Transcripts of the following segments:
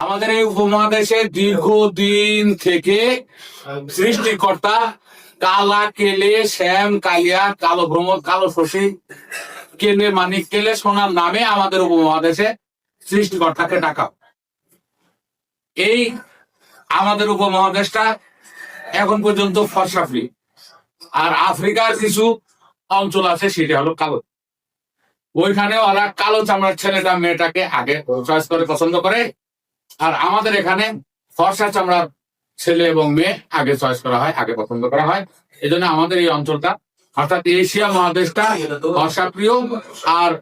আমাদের এই উপমহাদেশে দীর্ঘদিন থেকে সৃষ্টিকর্তা কালা কেলে, শ্যাম, কালিয়া, কালো ভ্রমণ কালো শশী, কেলে মানিক কেলে সোনার নামে আমাদের উপমহাদেশে সৃষ্টিকর্তাকে ডাকা এই আমাদের উপমহাদেশটা এখন পর্যন্ত ফর্সা ফ্রি। আর আফ্রিকার কিছু অঞ্চল আছে, সেটা হলো কালো। ওইখানে ওরা কালো চামড়ার ছেলেটা, মেয়েটাকে আগে চয়েস করে, পছন্দ করে। আর আমাদের এখানে ফর্সা চামড়ার ছেলে এবং মেয়ে আগে চয়েস করা হয়, আগে পছন্দ করা হয়। এই জন্য আমাদের এই অঞ্চলটা, অর্থাৎ এশিয়া মহাদেশটা ফর্সা প্রিয়। আর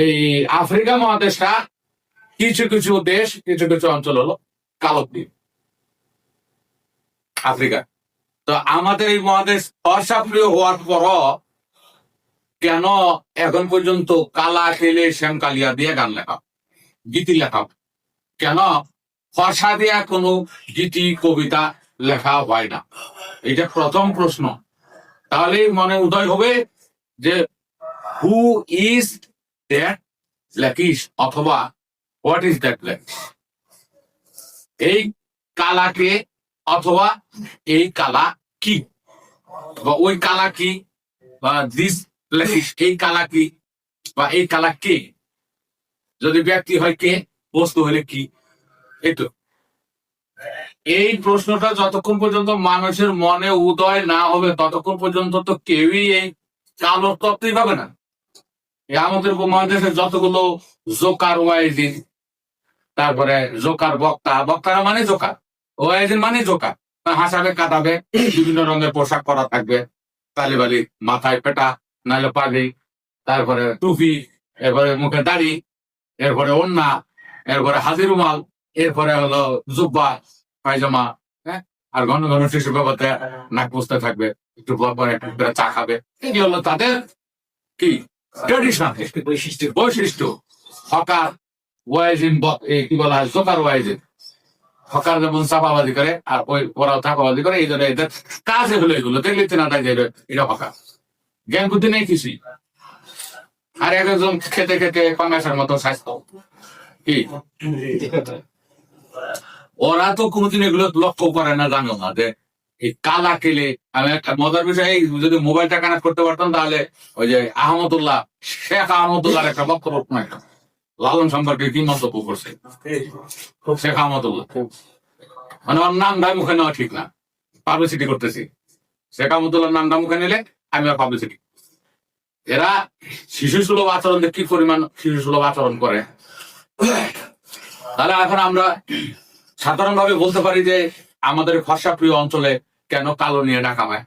এই আফ্রিকা মহাদেশটা কিছু কিছু দেশ, কিছু কিছু অঞ্চল হলো কালো প্রিয়। আফ্রিকা। তো আমাদের এই মহাদেশ ফর্সা প্রিয় হওয়ার পর কেন এখন পর্যন্ত কালা খেলে শ্যাম কালিয়া দিয়ে গান লেখা গীতি লেখা কেন? ফর্সা দিয়া কোনো গীতি, কবিতা লেখা হয় না। এটা প্রথম প্রশ্ন। তাহলে মনে উদয় হবে যে হু ইজ দ্যাট লেকিস অথবা হোয়াট ইজ দ্যাট লেকিস এই কালাকে অথবা এই কালা কি? বা ওই কালা কি? বা দিস লেখিস এই কালা কি? বা এই কালা কে? যদি ব্যক্তি হয় কে? বস্তু হলে কি? এতো এই প্রশ্নটা যতক্ষণ পর্যন্ত মানুষের মনে উদয় না হবে, ততক্ষণ পর্যন্ত তো কেউই এই কালো তত্ত্বই পাবে না। আমাদের উপমহাদেশে যতগুলো জোকার ওয়াইজিন তারপরে জোকার বক্তা, বক্তারা মানে জোকার ওয়াইজিন মানে জোকার। হাসাবে কাটাবে বিভিন্ন রঙের পোশাক পরা থাকবে তালিবালি মাথায় পেটা, নাহলে পাগড়ি, তারপরে টুপি, এরপরে মুখে দাড়ি, এরপরে ওন্না এরপরে হাজির রুমাল এরপরে হলো জুব্বা, পায়জামা হ্যাঁ? আর ঘন ঘন শিশু বাবাতে নাক পুষতে থাকবে, একটু চা খাবে। এগুলো হলো তাদের কি? ট্রেডিশন বৈশিষ্ট্য। বৈশিষ্ট্য। হকার ওয়াইজিন কি বলা হয়? জোকার ওয়াইজিন। হকার যেমন চাপাবাজি করে, আর ওই ওরাও চাপাবাজি করে, এই জন্য এদের কাজে হলো এগুলো। এটা- জ্ঞান বুদ্ধি নেই কিছুই। আর এক একজন খেতে খেতে পাঙ্গাসের মতো স্বাস্থ্য। ওরা তো কোনোদিন এগুলো লক্ষ্য করে না, জানো না, যে এই কালা কেলে। আমি একটা মজার বিষয় যদি মোবাইলটা কানেক্ট করতে পারতাম, তাহলে ওই যে আহমদুল্লাহ, শেখ আহমদুল্লাহর একটা বক্তব্য শোনা লালন সম্পর্কে কি মন্তব্য করছে? শেখ আহমদুল্লাহ। মানে ওর নামটা মুখে নেওয়া ঠিক না। পাবলিসিটি করতেছি। শেখ আহমদুল্লাহর নামটা মুখে নিলে আমি পাবলিসিটি এরা শিশু সুলভ আচরণ কি পরিমাণ শিশু সুলভ আচরণ করে? তাহলে এখন আমরা সাধারণ ভাবে বলতে পারি যে আমাদের ফর্সা প্রিয় অঞ্চলে কেন কালো নিয়ে ডাকা হয়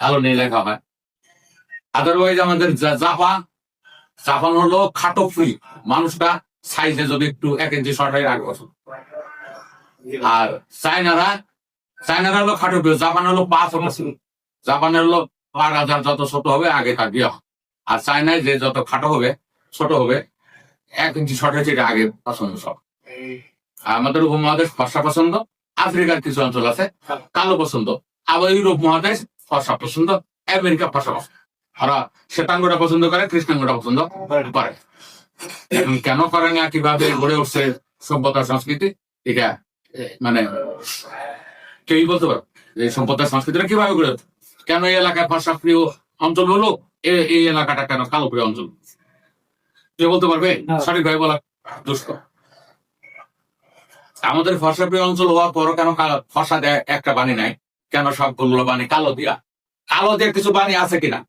কালো নিয়ে লেখা হয় আদারওয়াইজ আমাদের জা- জাপান জাপান হলো খাটো ফ্রি মানুষটা সাইজে যদি একটু এক ইঞ্চি শর্ট হয় বছর আর চাইনারা চাইনারা হলো খাটো প্রিয় জাপান হলো পাঁচ জাপানের হলো পার হাজার যত ছোট হবে, আগে তার বিয়ে আর চায়নায় যে যত খাটো হবে, ছোট হবে এক ইঞ্চি শর্ট হয়েছে এটা আগে পছন্দ সব। আমাদের উপমহাদেশ ফর্সা পছন্দ আফ্রিকার কিছু অঞ্চল আছে কালো পছন্দ আবার ইউরোপ মহাদেশ ফর্সা পছন্দ আমেরিকা ফর্সা পছন্দ। ওরা শ্বেতাঙ্গটা পছন্দ করে কৃষ্ণাঙ্গটা পছন্দ করে। কেন করে না কীভাবে গড়ে উঠছে সভ্যতা সংস্কৃতি এটা মানে কেউই বলতে পারো যে সভ্যতা সংস্কৃতিটা কীভাবে গড়ে উঠছে? কেন এই এলাকায় ফর্সা প্রিয় অঞ্চল হলো? এই এলাকাটা কেন কালো প্রিয় অঞ্চল? কেউ বলতে পারবে? না। সঠিকভাবে বলা। আমাদের ফর্সা প্রিয় অঞ্চল হওয়ার পরও কেন কালো- ফর্সা দেয় একটা বাণী নাই? কেন সবগুলো বাণী কালো দিয়া? কালো দিয়ে কিছু বাণী আছে কিনা?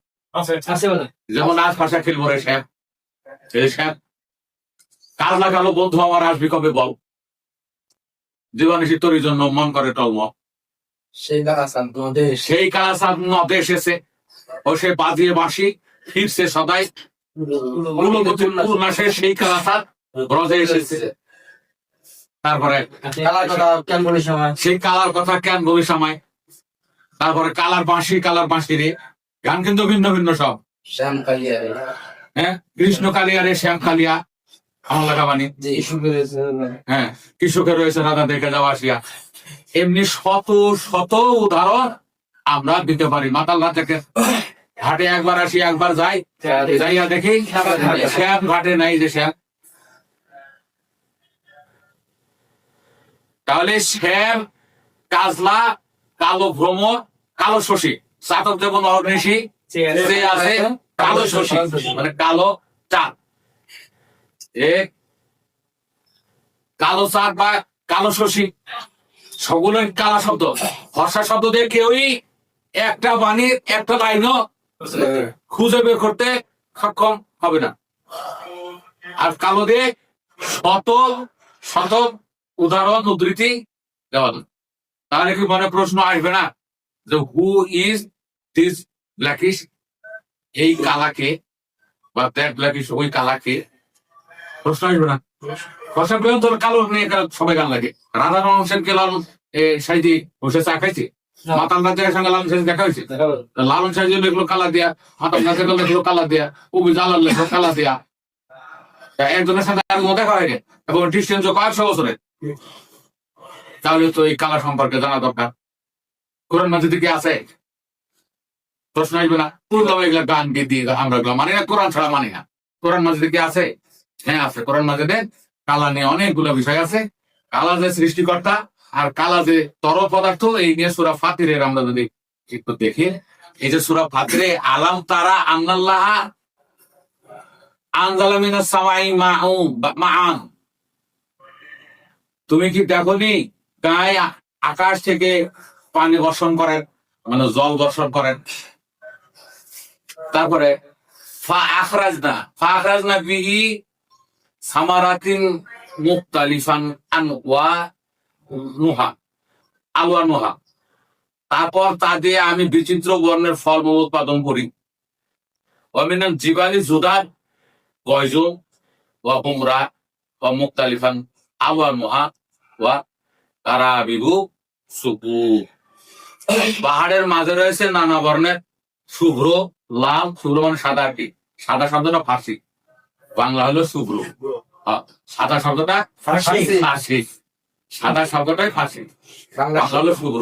যেমন আজ ভাষা খেলব রে এই স্যার কাল লাগালো বন্ধু আমার আসবি কবে বল? জীবনী তোর জন্য মন করে টলম সেই কালাসাদ নদে এসেছে। ও সে বাজিয়ে বাসি ফিরছে সদাই। সেই এসেছে। তারপরে কালার কথা কেন বলিস আমার সেই কালার কথা কেন বলি সময়? তারপরে কালার বাঁশি কালার বাঁশি রে। গান কিন্তু ভিন্ন ভিন্ন সব। শ্যাম কালিয়া হ্যাঁ কৃষ্ণ কালিয়া রে শ্যাম কালিয়া। আমার লাগা করেছে হ্যাঁ কৃষকের রয়েছে রাধা দেখে যাওয়া আসিয়া। এমনি শত শত উদাহরণ আমরা দিতে পারি। মাতাল রাত থেকে ঘাটে একবার আসি একবার যাই। যাইয়া দেখি। শ্যাম ঘাটে নাই যে শ্যাম। তাহলে শ্যাম কাজলা কালো ভ্রমর কালো শশী। চাতক দেব যে আছে কালো শশী মানে কালো চাঁদ। এক কালো চাঁদ বা কালো শশী। সবগুলো কালা শব্দ। ভাষা শব্দ দিয়ে কেউই একটা বাণীর একটা লাইনও খুঁজে বের করতে সক্ষম হবে না। আর কালো দিয়ে শত শত উদাহরণ, উদ্ধৃতি দেওয়া তাহলে কি মনে প্রশ্ন আসবে না? যে হু ইজ দিস ব্ল্যাকিশ এই কালাকে বা দ্যাট ব্ল্যাকিশ ওই কালাকে প্রশ্ন আসবে না? পেলেন তোর কালো নিয়ে সবাই গান লাগে। রাধা রমন সেনকে লাল সাইদি বসে চা খাইছে? মাতাল রাজার সঙ্গে লালন সাইজি দেখা হয়েছে? লালন সাইজি লেখলো কালা দিয়া মাতাল রাজাকে লেখলো কালা দিয়া কবি জালাল লেখলো কালা দিয়া। একজনের সাথে আর দেখা হয়নি এবং ডিস্টেন্স কয়েকশো বছরের তাহলে তো এই কালা সম্পর্কে জানা দরকার। কোরআন মাঝে কি আছে? প্রশ্ন আসবে না। পুরো এগুলা গান গিয়ে দিয়ে আমরা এগুলো মানি না কোরআন ছাড়া মানি না। কোরআন মাঝে কি আছে? হ্যাঁ আছে। কোরআন মাঝে কালা নিয়ে অনেকগুলো বিষয় আছে। কালা যে সৃষ্টিকর্তা আর কালা যে তরল পদার্থ, এই নিয়ে সুরা ফাতিরের আমরা যদি একটু দেখি, এই যে সুরা ফাতিরে আলাম তারা আন্নাল্লাহ আনজালামিনা সামাই মান তুমি কি দেখনি, গায়ে আকাশ থেকে পানি বর্ষণ করেন মানে জল বর্ষণ করেন? তারপরে, ফা আখরাজনা ফা আখরাজনা বিহি সামারাতিন মুক্তালিফান আন নুহা আলুয়া নুহা। তারপর তা দিয়ে আমি বিচিত্র বর্ণের ফল উৎপাদন করি। অমিনান জিবালি জুদার গয়জুম ওয়া হুমরা ওয়া মুক্তালিফান নুহা ওয়া সুকু পাহাড়ের মাঝে রয়েছে নানা বর্ণের শুভ্র লাল শুভ্র মানে সাদা আর কি। সাদা শব্দটা ফার্সি। বাংলা হলো শুভ্র। সাদা শব্দটা ফার্সি। ফার্সি। সাদা শব্দটাই ফাঁসি। বাংলা হলো শুভ্র।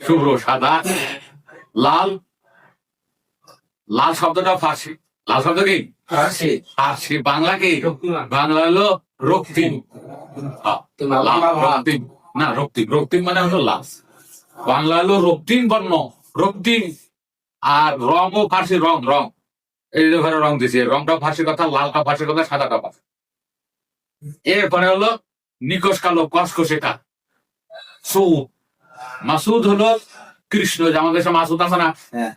শুভ্র। সাদা লাল। লাল শব্দটা ফাঁসি। লাল শব্দ কি? ফার্সি বাংলা কি? বাংলা হলো রক্তিম। রক্তিম। না রক্তিম। রক্তিম মানে হলো লাল। বাংলা হলো রক্তিম বর্ণ। রক্তিম আর রং ও ফার্সি রং রং। এই ঘরে রং দিছে। রংটা ফার্সি কথা লালটা ফার্সি কথা সাদাটা ফার্সি এরপরে হলো নিকশ কালো কসকসে কা সৌদ মাসুদ হলো কৃষ্ণ যে আমাদের দেশে মাসুদ আছে না? হ্যাঁ।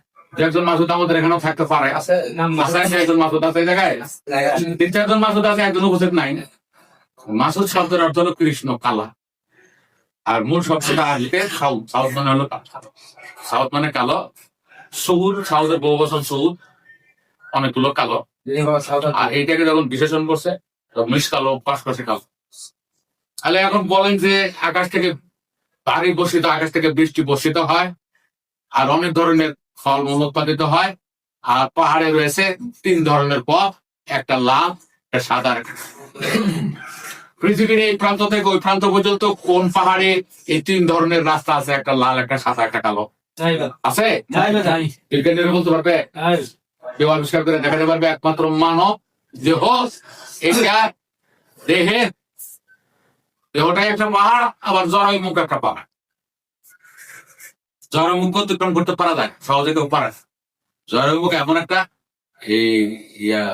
একজন মাসুদ আমাদের এখানেও থাকতে পারে। আছে একজন মাসুদ আছে জায়গায়? তিন চারজন মাসুদ আছে একজন উপস্থিত নাই। মাসুদ শব্দের অর্থ হলো কৃষ্ণ কালা। আর মূল শব্দটা আসবে সাউথ সাউথ মানে হলো কালো। সাউথ মানে কালো। সৌদ সাউথের বহু বছর সৌদ অনেকগুলো কালো। সাউথ আর এইটাকে যখন বিশেষণ করছে তখন মিস কালো পাশ পাশে কালো। তাহলে এখন বলেন যে আকাশ থেকে ভারী বর্ষিত আকাশ থেকে বৃষ্টি বর্ষিত হয় আর অনেক ধরনের ফল মূল উৎপাদিত হয় আর পাহাড়ে রয়েছে তিন ধরনের পথ একটা লাল একটা সাদা পৃথিবীর এই প্রান্ত থেকে ওই প্রান্ত পর্যন্ত কোন পাহাড়ে এই তিন ধরনের রাস্তা আছে? একটা লাল একটা সাদা একটা কালো। আছে? বিজ্ঞানীরা বলতে পারবে? কেউ আবিষ্কার করে দেখাতে পারবে একমাত্র মানব দেহ এটা দেহে দেহটাই একটা পাহাড় আবার জরাই মুখ একটা পাহাড়। জরাই মুখ অতিক্রম করতে পারা যায়, সহজে কেউ পারে জরাই মুখ এমন একটা, এই ইয়া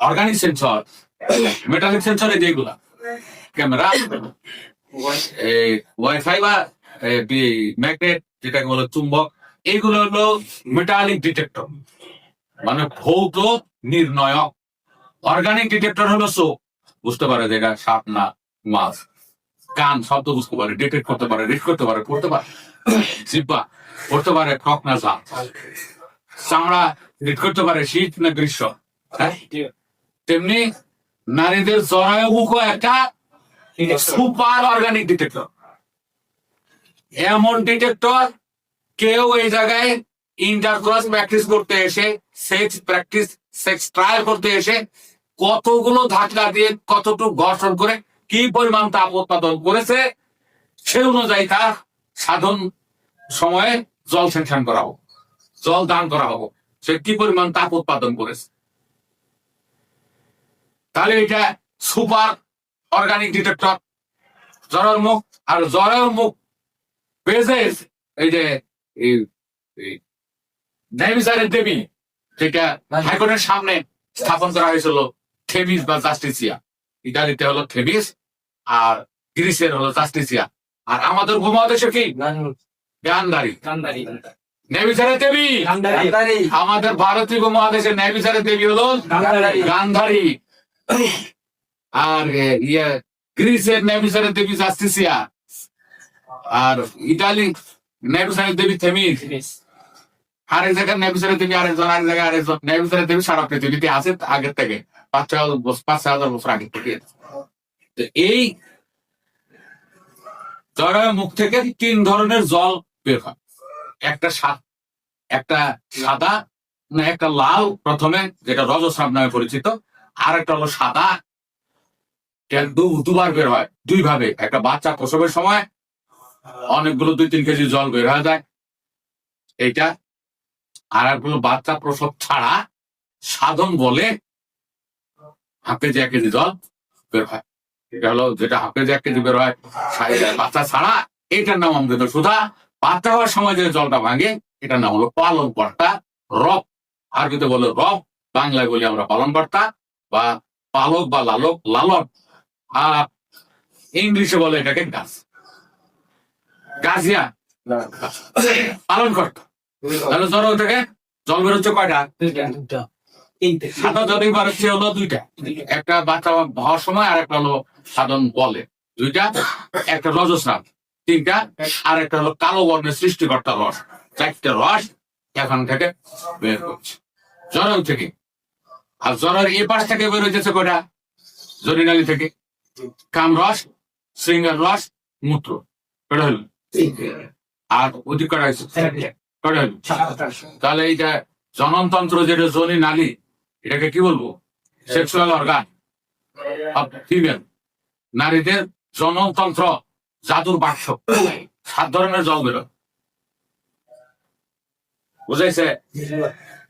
অর্গানিক সেন্সর মেটালিক সেন্সর এই যেগুলা। ক্যামেরা এই ওয়াইফাই বা ম্যাগনেট যেটাকে বলে চুম্বক এইগুলো হলো মেটালিক ডিটেক্টর মানে ভৌত নির্ণয়ক। অর্গানিক ডিটেক্টর হলো চোখ বুঝতে পারে যে এটা সাপ না। মাছ কান, শব্দ বুঝতে পারে ডিটেক্ট করতে পারে রিড করতে পারে, পড়তে পারে। জিব্বা, পড়তে পারে, ঠক না ঝাল চামড়া রিড করতে পারে, শীত না গ্রীষ্ম। হ্যাঁ? তেমনি নারীদের জরায়ু একটা সুপার অর্গানিক ডিটেক্টর এমন ডিটেক্টর কেউ এই জায়গায় ইন্টারক্রস প্র্যাকটিস করতে এসে সেক্স প্র্যাকটিস সেক্স ট্রায়াল করতে এসে, কতগুলো ধাক্কা দিয়ে কতটুকু ঘর্ষণ করে কি পরিমাণ তাপ উৎপাদন করেছে সে অনুযায়ী তা সাধন সময়ে জল সেকশন করা হোক, জল দান করা হোক। সে কি পরিমাণ তাপ উৎপাদন করেছে? তাহলে এটা সুপার অর্গানিক ডিটেক্টর জরার মুখ, আর জরার মুখ বেজে এই যে ন্যায়বিচারের দেবী, যেটা হাইকোর্টের সামনে স্থাপন করা হয়েছিল থেবিস বা জাস্টিসিয়া। ইটালিতে হলো থেবিস আর গ্রিসের হলো জাস্টিসিয়া আর আমাদের উপমহাদেশে কি? গান্ধারী। কান্দারি ন্যায়বিচারের দেবী? আমাদের ভারতীয় উপমহাদেশের ন্যায়বিচারের দেবী হলো গান্ধারী। আর ইয়ে গ্রিসের ন্যায়বিচারের দেবী জাস্টিসিয়া আর ইটালি ন্যায়বিচারের দেবী থেমিস আরেক জায়গায় ন্যায়বিচারের দেবী আরেকজন আরেক জায়গায় আরেকজন। ন্যায়বিচারের দেবী সারা পৃথিবীতে আছে আগের থেকে। পাঁচ হাজার পাঁচ হাজার বছর আগে থেকে। তো এই মুখ থেকে তিন ধরনের জল বের হয়। একটা একটা সাদা না, একটা লাল প্রথমে, যেটা রজস্রাব নামে পরিচিত। আর একটা হলো সাদা। দুবার বের হয় দুই ভাবে একটা বাচ্চা প্রসবের সময় অনেকগুলো দুই তিন কেজি জল বের হয়ে যায়। এইটা। আর একগুলো বাচ্চা প্রসব ছাড়া সাধন বলে হাফ কেজি এক কেজি জল বের হয়। এটা হলো যেটা হাফ কেজি এক কেজি বের হয় বাচ্চা ছাড়া এটার নাম আমাদের সুধা। বাচ্চা হওয়ার সময় যে জলটা ভাঙে এটার নাম হলো পালন কর্তা রব। আরবিতে বলে রব বাংলায় বলি আমরা পালন কর্তা বা পালক বা লালক লালক আর ইংলিশে বলে এটাকে গাছ। গাছিয়া। পালন কর্তা। তাহলে জ্বর থেকে জল বেরোচ্ছে কয়টা? হচ্ছে হলো দুইটা। একটা বাচ্চা হওয়ার সময় আর একটা হলো সাধন বলে। দুইটা একটা রজস্রাব। তিনটা আর একটা হলো কালো বর্ণের সৃষ্টিকর্তা রস। চারটে রস এখান থেকে বের করছে। জ্বরের থেকে। আর জ্বরের এ পাশ থেকে বের হইতেছে কয়টা? জরিনালি থেকে। কাম রস শৃঙ্গার রস মূত্র। কয়টা হলো আর অধিক করা হয়েছে কয়টা হলো তাহলে এইটা জননতন্ত্র যেটা জনি নালী এটাকে কি বলব? সেক্সুয়াল অর্গান ফিমেল নারীদের জনতন্ত্র জাদুর বাক্স। সাত ধরনের জল বেরোয়। বুঝাইছে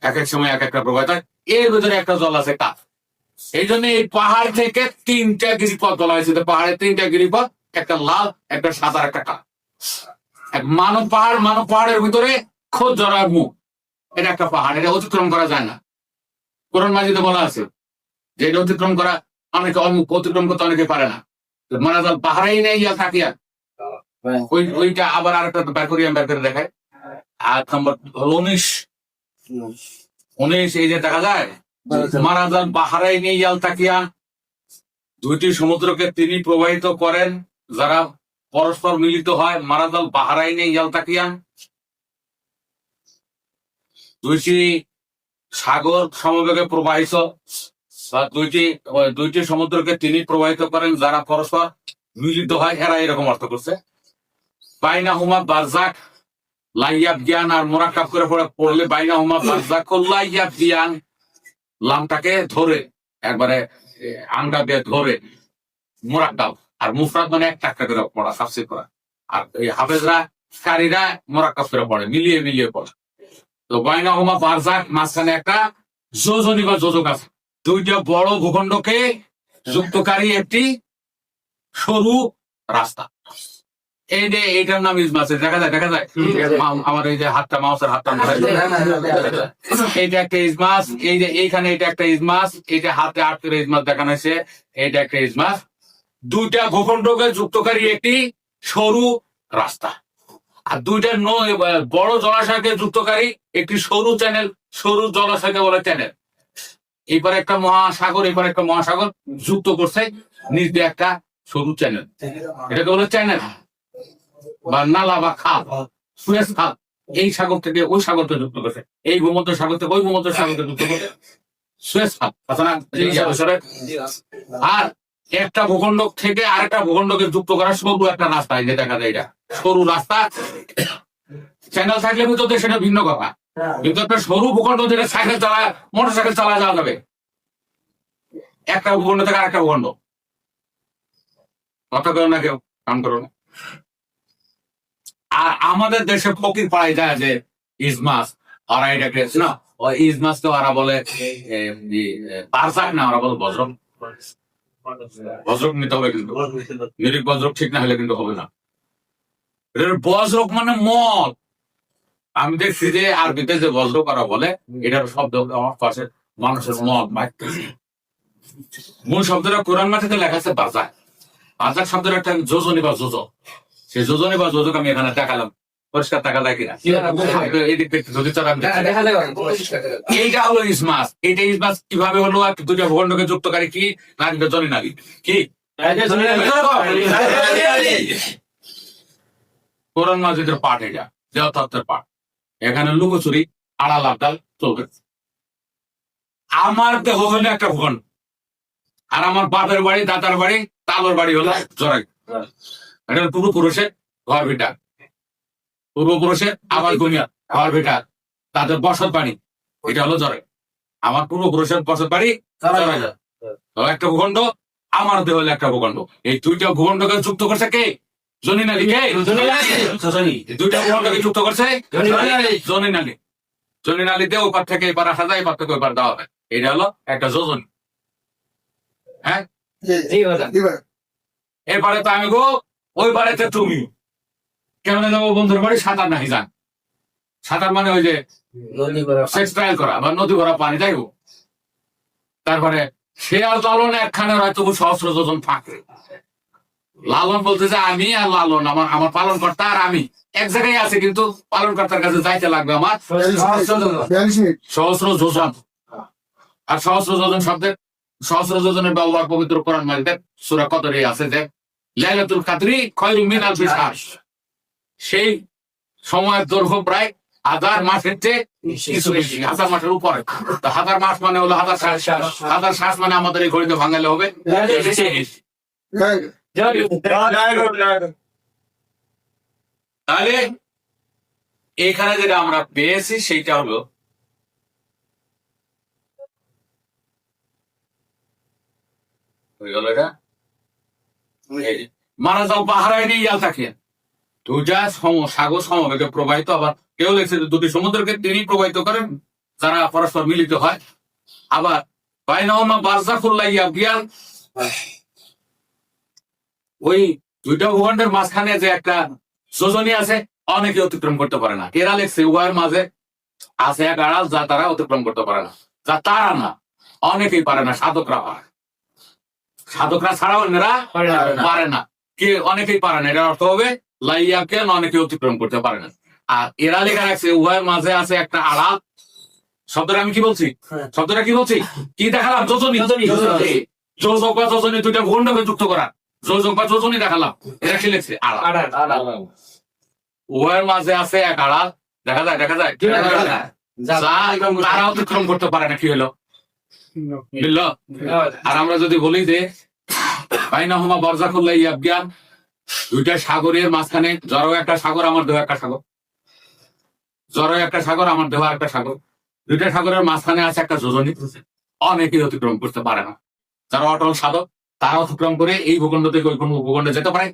এক এক সময় এক একটা প্রবাহ এর ভিতরে একটা জল আছে কাপ। এই জন্য এই পাহাড় থেকে তিনটা গিরিপথ বলা হয়েছে। তো পাহাড়ের তিনটা গিরিপথ একটা লাল একটা সাদা একটা কাপ। এক মানব পাহাড় মানব পাহাড়ের ভিতরে খোঁজ জড়ার মুখ এটা একটা পাহাড়। এটা অতিক্রম করা যায় না। কোরআন মাজিদে বলা আছে যে এটা অতিক্রম করা অনেকে অমুক অতিক্রম করতে অনেকে পারে না। তো মানাজাল পাহাড়েই নেই ইয়া থাকিয়া ওই ওইটা আবার আরেকটা বের করি আমি বের করে দেখাই। আর নম্বর হলো উনিশ। উনিশ এই যে দেখা যায় মারাজাল বাহারাই নিয়ে ইয়াল তাকিয়া। দুইটি সমুদ্রকে তিনি প্রবাহিত করেন যারা পরস্পর মিলিত হয় মারাজাল পাহারাই নেই ইয়াল তাকিয়া। দুইটি সাগর সমবেগে প্রবাহিত বা দুইটি দুইটি সমুদ্রকে তিনি প্রবাহিত করেন যারা পরস্পর মিলিত হয়, এরা এরকম অর্থ করছে। বাইনা হুমা বারজাক লাইয়াব জ্ঞান আর মোরাকাব করে পড়ে পড়লে বাইনা হুমা বারজাক লাইয়াব জ্ঞান লামটাকে ধরে একবারে আংটা দিয়ে ধরে মোরাকাব আর মুফরাদ মানে একটা একটা করে পড়া সাবসিড করা আর এই হাফেজরা, কারীরা মোরাকাব করে পড়ে, মিলিয়ে মিলিয়ে পড়ে। তো বাইনা হুমা বারজাক মাঝখানে একটা যোজনী বা যোজক আছে। দুইটা বড় ভূখণ্ডকে যুক্তকারী একটি সরু রাস্তা। এই যে এইটার নাম ইজমাস দেখা যায় দেখা যায়? আমার এই যে হাতটা মাউসের হাতটা এইটা একটা ইজমাস এই যে এইখানে এটা একটা ইজমাস এইটা হাতে আট করে ইজমাস দেখানো হয়েছে এইটা একটা ইজমাস দুইটা ভূখণ্ডকে যুক্তকারী একটি সরু রাস্তা। আর দুইটা বড় জলাশয়কে যুক্তকারী, একটি সরু চ্যানেল সরু জলাশয়কে বলে চ্যানেল এবার একটা মহাসাগর এবার একটা মহাসাগর যুক্ত করছে, নিচ দিয়ে একটা সরু চ্যানেল এটাকে বলে চ্যানেল বা নালা বা খাল, সুয়েজ খাল। এই সাগর থেকে ওই সাগরকে যুক্ত করছে। এই ভূমধ্য সাগর থেকে ওই ভূমধ্য সাগরকে যুক্ত করছে। সুয়েজ খাল। আসলে আর একটা ভূখণ্ড থেকে আরেকটা ভূখণ্ডকে যুক্ত করার সরু একটা রাস্তা যে দেখা যায় এটা। সরু রাস্তা চ্যানেল থাকলে ভিতর সেটা ভিন্ন কথা। কিন্তু একটা সরু ভূখণ্ড থেকে সাইকেল চালায় মোটর সাইকেল চালা যাওয়া যাবে। একটা ভূখণ্ড থেকে আরেকটা ভূখণ্ড। কথা করো না কেউ কাম করো না। আর আমাদের দেশে ফকির পাড়ায় যায় যে ইজমাস ওরা এটাকে না? ওই ইজমাস তো ওরা বলে বারসাক না ওরা বলে বজ্র বজ্রক নিতে হবে কিন্তু। নিরিক বজ্রক ঠিক না হলে কিন্তু হবে না। বজ্রক মানে মদ। আমি দেখছি যে আরবিতে যে বজ্র করা বলে, এটার শব্দ আমার পাশে মানুষের মদ মাইতেছে মূল শব্দটা কোরআন মাটিতে লেখা আছে বাজার। বাজার শব্দের একটা যোজনী বা যোজক। সেই যোজনী বা যোজক আমি এখানে দেখালাম। পরিষ্কার টাকা দেয় কিনা? এদিক থেকে যদি যায় এইটা হলো ইসমাস। এইটা ইসমাস কীভাবে হলো আর দুটা ভূখণ্ডকে যুক্তকারী কি? নারীটা জনি নারী কি? কোরআন মাজিদের পাঠ এটা দেওতত্ত্বের পাঠ। এখানে লুকোচুরি আড়াল আবদাল চলবে আমার দেহ হলো একটা ভূখণ্ড। আর আমার বাপের বাড়ি দাদার বাড়ি তালোর বাড়ি হলো জরাই এটা পূর্বপুরুষের ঘর ভিটা। পূর্বপুরুষের আবাস দুনিয়া ঘর ভিটা তাদের বসত বাড়ি। এটা হলো জরাই আমার পূর্বপুরুষের বসত বাড়ি একটা ভূখণ্ড আমার দেহ হলো একটা ভূখণ্ড। এই দুইটা ভূখণ্ডকে যুক্ত করছে কে? জনি নালী কে? দুইটা ভূখণ্ডকে যুক্ত করছে? জনি নালী জনি নালী দিয়ে ওপার থেকে এবার আসা যায় এবার থেকে ওপার দেওয়া হয় এটা হলো একটা যোজনী। হ্যাঁ? এবারে তো আমি গো ওই বাড়িতে তুমি। কেমন যাব বন্ধুর বাড়ি? সাঁতার নাহি যান সাঁতার মানে ওই যে সেক্স ট্রায়াল করা বা নদী ভরা পানি যাইব তারপরে শেয়াল লালন একখানে হয়তো সহস্র যোজন ফাঁকে। লালন বলতেছে আমি আর লালন আমার আমার পালন কর্তা আর আমি। এক জায়গায় আছে কিন্তু পালন কর্তার কাছে যাইতে লাগবে আমার। সহস্র যোজন। আর সহস্র যোজন শব্দের সহস্র যোজনের ব্যবহার পবিত্র কোরআন মারিতে সুরা কদরে আছে যে লাইলাতুল কাতরি খয়রু মিন আলফি শাহর সেই সময়ের দৈর্ঘ্য প্রায় হাজার মাসের চেয়ে কিছু বেশি। হাজার মাসের উপরে। তো হাজার মাস মানে হলো হাজার শ্বাস হাজার শ্বাস মানে আমাদের এই ঘড়িতে ভাঙালে হবে। তাহলে এখানে যেটা আমরা পেয়েছি সেইটা হলো হয়ে গেল এটা? মারা যাও পাহারায় নিয়ে যাও তাকে। দুটা সম সাগর সমবেগে প্রবাহিত আবার কেউ লেখছে দুটি সমুদ্রকে তিনি প্রবাহিত করেন যারা পরস্পর মিলিত হয়। আবার বাইনামা ওই দুইটা ভূখণ্ডের মাঝখানে যে একটা যোজনী আছে অনেকে অতিক্রম করতে পারে না। এরা লেখছে উভয়ের মাঝে আছে এক আড়াল যা তারা অতিক্রম করতে পারে না যা তারা না অনেকেই পারে না সাধকরা পারে। সাধকরা ছাড়াও এরা পারে না। কে অনেকেই পারে না এটার অর্থ হবে লাইয়াকে অনেকে অতিক্রম করতে পারে না? আর এরা লেখা রাখছে উভয়ের মাঝে আছে একটা আড়াল। শব্দটা আমি কি বলছি? হ্যাঁ। শব্দটা কি বলছি? কি দেখালাম? যোজনী। যোজক বা যোজনী দুইটা ভূখণ্ডকে যুক্ত করা। যোজক বা যোজনী দেখালাম। এটা কি লিখছে? উভয়ের মাঝে আছে এক আড়াল। দেখা যায় দেখা যায়? যা তারা অতিক্রম করতে পারে না কি হলো? বুঝলো? আর আমরা যদি বলি যে বাইনাহুমা বরজাকুল্লাহ ইয়াবজ্ঞান দুইটা সাগরের মাঝখানে, জড়ো একটা সাগর, আমার দেহ একটা সাগর। জড়ো একটা সাগর, আমার দেহ একটা সাগর। দুইটা সাগরের মাঝখানে আছে একটা যোজনী। অনেকেই অতিক্রম করতে পারে না। যারা অটল সাধক, তারা অতিক্রম করে এই ভূখণ্ড থেকে ওই কোনো ভূখণ্ডে যেতে পারে।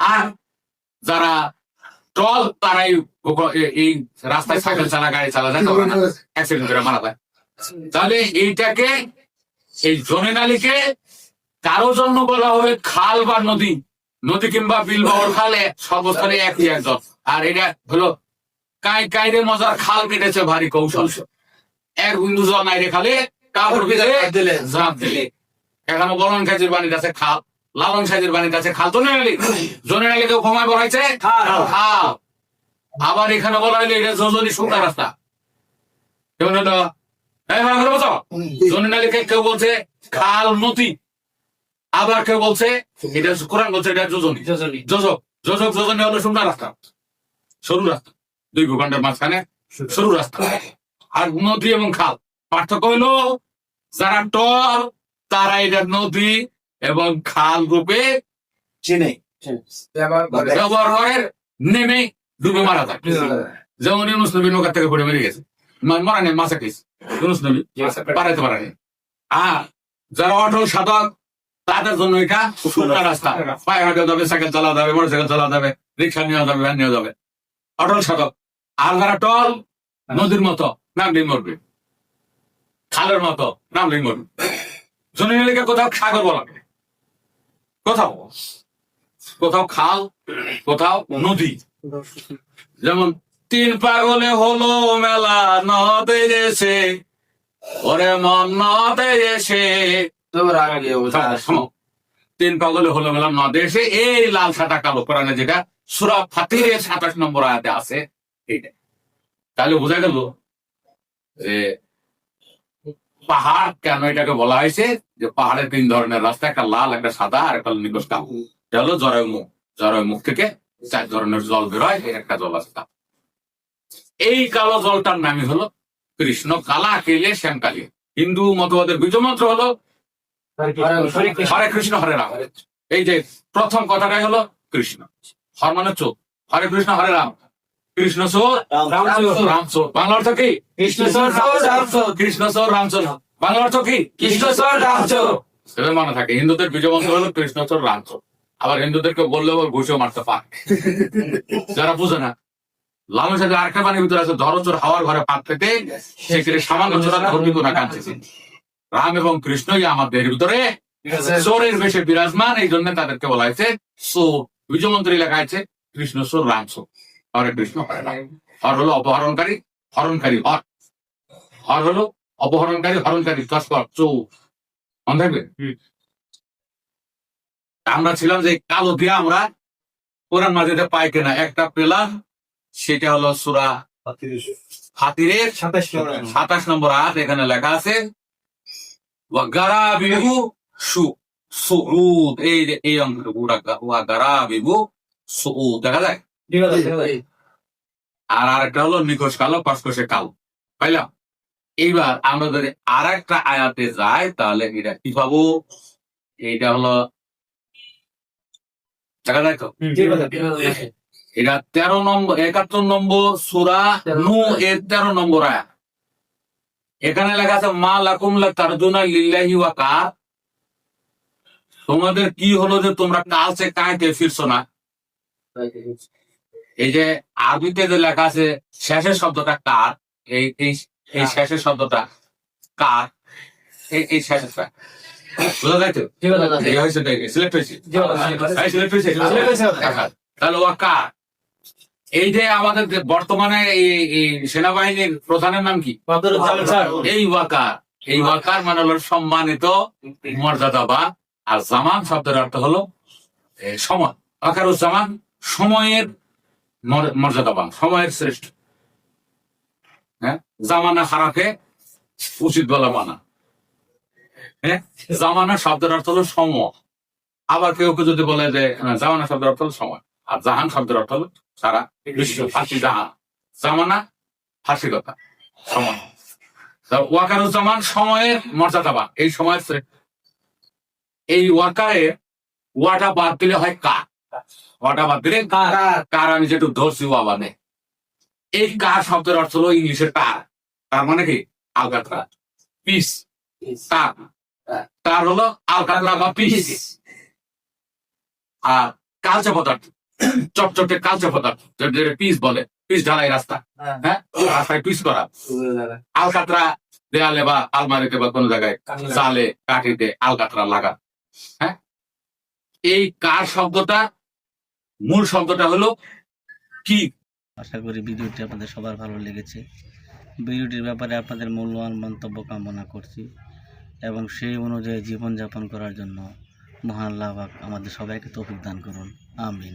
আর যারা টল তারা এই রাস্তায় সাইকেল চালা, গাড়ি চালা না অ্যাক্সিডেন্ট করে মারা যায়। তাহলে এইটাকে, এই জমিনালিকে কারও জন্য বলা হবে খাল বা নদী। নদী কিংবা বিল বা ওর খালে সর্বস্থানে একই একজন আর এটা হলো কাই কাইরে মজার খাল কেটেছে ভারী কৌশল। এক বিন্দু জল নাই রে খালে কাপড় ভিজে দিলে। জাপ দিলে। এখানে বলন খাজির বাণীতে আছে খাল লালন সাজির বাণীতে আছে খাল। জনেনালি জনেনালিকে ক্ষমায় বলা হয়েছে খাল। খাল। আবার এখানে বলা হইলে এটা যোজনী শুকনা রাস্তা। কেমন হলো হ্যাঁ হ্যাঁ বলো। তো জনেনালিকে কেউ বলছে খাল নদী। আবার কেউ বলছে এটা কোরআন বলছে এটা যোজনী। যোজক যোজক যোজনী হলো শুকনা রাস্তা। সরু রাস্তা। দুই ভূখণ্ডের মাঝখানে সরু রাস্তা। আর নদী এবং খাল। পার্থক্য হইল যারা টল তারা এটা নদী এবং খাল রূপে চিনে। ব্যবহার করে। নেমে ডুবে মারা যায়। যেমন ইউনুস নবী নৌকা থেকে পড়ে মেরে গেছে। মারা নেই মাসা খেয়েছে ইউনুস নবী পারাইতে পারেনি। আর যারা অটল সাধক তাদের জন্য এটা শুকনা রাস্তা। পায়ে হাঁটা যাবে সাইকেল চালা যাবে মোটর সাইকেল চালানো যাবে রিক্সা নিয়ে যাবে ভ্যান নিয়ে যাবে। অটল সাধক আর যারা টল নদীর মতো নামলেই মরবে। খালের মতো নামলেই মরবে। জননীকে কোথাও সাগর বলা হয়। কোথাও। কোথাও খাল কোথাও নদী। যেমন তিন পাগলে হলো মেলা নদে এসে ওরে মন নদে এসে তিন পাগলে হলো মেলা নদে এসে এই লাল সাদা কালো কোরআনে যেটা সুরা ফাতিরের সাতাশ নম্বর আয়াতে আছে এইটা। তাহলে বোঝা গেল যে পাহাড় কেন এটাকে বলা হয়েছে? যে পাহাড়ের তিন ধরনের রাস্তা একটা লাল একটা সাদা আর একটা নিকশ কালো। এটা হলো জরায়ু মুখ। জরায়ু মুখ থেকে চার ধরনের জল বেরোয় এর একটা জল আছে এই কালো জলটার নামই হলো কৃষ্ণ কালা কেলে শ্যাম কালী হিন্দু মতবাদের বীজমন্ত্র হলো হরে কৃষ্ণ। হরে রাম। এই যে প্রথম কথাটাই হলো কৃষ্ণ। হর মানে চোখ হরে কৃষ্ণ হরে রাম। কৃষ্ণ চোর রাম চোর। বাংলা অর্থ কি? কৃষ্ণচর রামচর কৃষ্ণ চোর রাম চোর। বাংলা অর্থ কি? কৃষ্ণচর রামচর সেটা মনে থাকে। হিন্দুদের বিজয় বীজমন্ত্র হলো কৃষ্ণ চোর রাম চোর। আবার হিন্দুদেরকে বললে আবার ঘুষেও মারতে পারে। যারা বুঝে না লালন সাহেব আরেকটা বাণীর ভিতরে আছে ধরো চোর হাওয়ার ঘরে পাত পেতে সেখানে সামান্য চোরা ধর্মী কোনা কাঁদতেছে রাম এবং কৃষ্ণই আমাদের ভিতরে চোরের বেশে বিরাজমান এই জন্য তাদেরকে বলা হয়েছে সো। বীজমন্ত্রী লেখা আছে কৃষ্ণ সোর রাম সো। হরে কৃষ্ণ হরে রাম। হর হলো অপহরণকারী হরণকারী হর। হর হলো অপহরণকারী হরণকারী তস্কর চৌ। মনে থাকবে? আমরা ছিলাম যে কালো দিয়ে আমরা কোরআন মাঝে পাই কিনা। একটা পেলাম সেটা হলো সুরা হাতিরের সাতাশ সাতাশ নম্বর আয়াত এখানে লেখা আছে ওয়াগারা বিহু সু সুরুদ এই যে এই অঙ্ক ওয়াগারা বিহু সুউদ দেখা যায় আর আরেকটা হলো নিকোষ কালো কসকসে কালো। পাইলাম? এইবার আমরা যদি আর একটা আয়াতে যাই তাহলে এটা কি পাবো? এইটা হলো দেখা যায় তো এটা তেরো নম্বর একাত্তর নম্বর সুরা নু এর তেরো নম্বর আয়াত। এখানে লেখা আছে মা লাকুমলা তারজুনা লিল্লাহি ওয়া কা তোমাদের কি হলো যে তোমরা কালসে কাঁইতে ফিরছো না? এই যে আরবিতে যে লেখা আছে শেষের শব্দটা কার? এই এই শেষের শব্দটা কার? এই এই শেষেরটা বুঝা যায় তো? হয়েছে সিলেক্ট হয়েছে। তাহলে ও কার? এই যে আমাদের বর্তমানে এই সেনাবাহিনীর প্রধানের নাম কি? এই ওয়াকার। এই ওয়াকার মানে হলো সম্মানিত মর্যাদা বা আর জামান শব্দের অর্থ হলো সময়। ওয়াকার জামান সময়ের মর- মর্যাদাবান সময়ের শ্রেষ্ঠ। হ্যাঁ? জামানা হারাকে উচিত বলা মানা। হ্যাঁ? জামানা শব্দের অর্থ হলো সময়। আবার কেউ কেউ যদি বলে যে জামানা শব্দের অর্থ হলো সময়। আর জাহান শব্দের অর্থ হলো সারা বিশ্ব ফাঁসি জাহান। জামানা ফাঁসিকতা সময়। ওয়াকারুজ্জামান সময়ের মর্যাদাবান এই সময়ের এই ওয়াকারে ওয়াটা বাদ দিলে হয় কা ওয়াটা বাদ দিলে কার? আমি যেটু ধরছি ওয়াবানে এই কার শব্দের অর্থ হলো ইংলিশের কার। তার মানে কি? আলকাতরা। পিস। তার তার হলো আলকাতরা বা পিস। আর কালচে পদার্থ। চটচটে কালচে পদার্থ যেটা পিস বলে পিস ঢালাই রাস্তা। হ্যাঁ। রাস্তায় পিস করা। আলকাতরা দেয়ালে বা আলমারিতে বা কোনো জায়গায় চালে কাঠিতে আলকাতরা লাগা হ্যাঁ? এই কার শব্দটা? মূল শব্দটা হলো কি? আশা করি ভিডিওটি আপনাদের সবার ভালো লেগেছে। ভিডিওটির ব্যাপারে আপনাদের মূল্যবান মন্তব্য কামনা করছি এবং সেই অনুযায়ী জীবনযাপন করার জন্য মহান আল্লাহ পাক আমাদের সবাইকে তৌফিক দান করুন। আমিন।